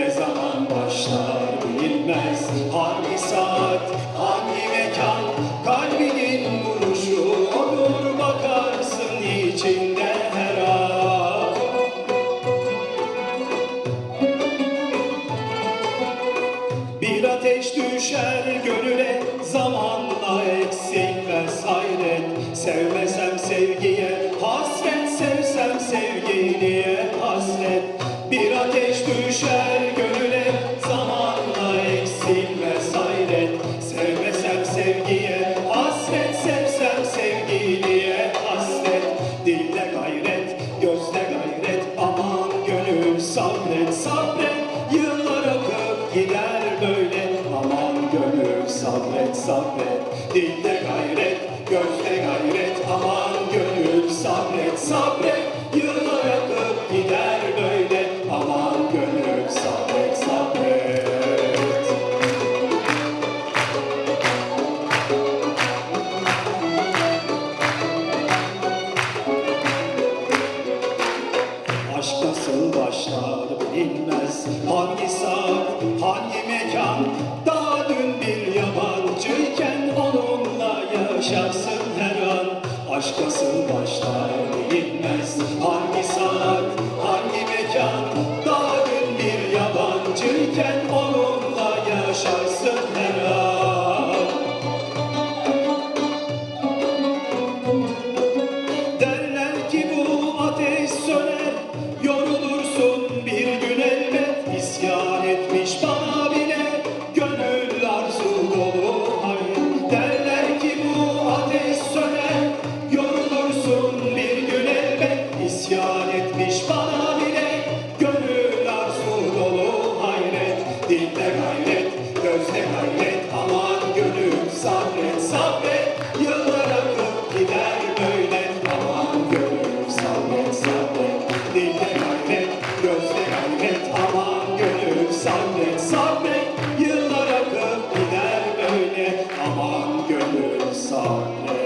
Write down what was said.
Ne zaman başlar bilinmez hangi saat hangi mekan Kalbinin vuruşu olur bakarsın içinde her an. Bir ateş düşer gönüle zamanla eksilmez hayret Sevmesem sevgiye hasret sevsem sevgiliye hasret. Bir ateş düşer gider böyle aman gönül sabret sabret. Dilde gayret gözde gayret. Aman gönül sabret sabret. Yıllar akıp gider böyle. Aman gönül sabret sabret. Aşk nasıl başlar bilinmez Hangi saat, hangi mekan? Daha dün bir yabancıyken onunla yaşarsın her an. Aşk nasıl başlar bilinmez Hangi saat, hangi mekan Bana bile Gönül arzu dolu. Hayır Derler ki bu ateş söner Yorulursun bir gün elbet. İsyan etmiş bana bile Gönül arzu dolu. Hayret Dilde gayret, gözde gayret. Aman gönül sabret, sabret. Yıllar gönül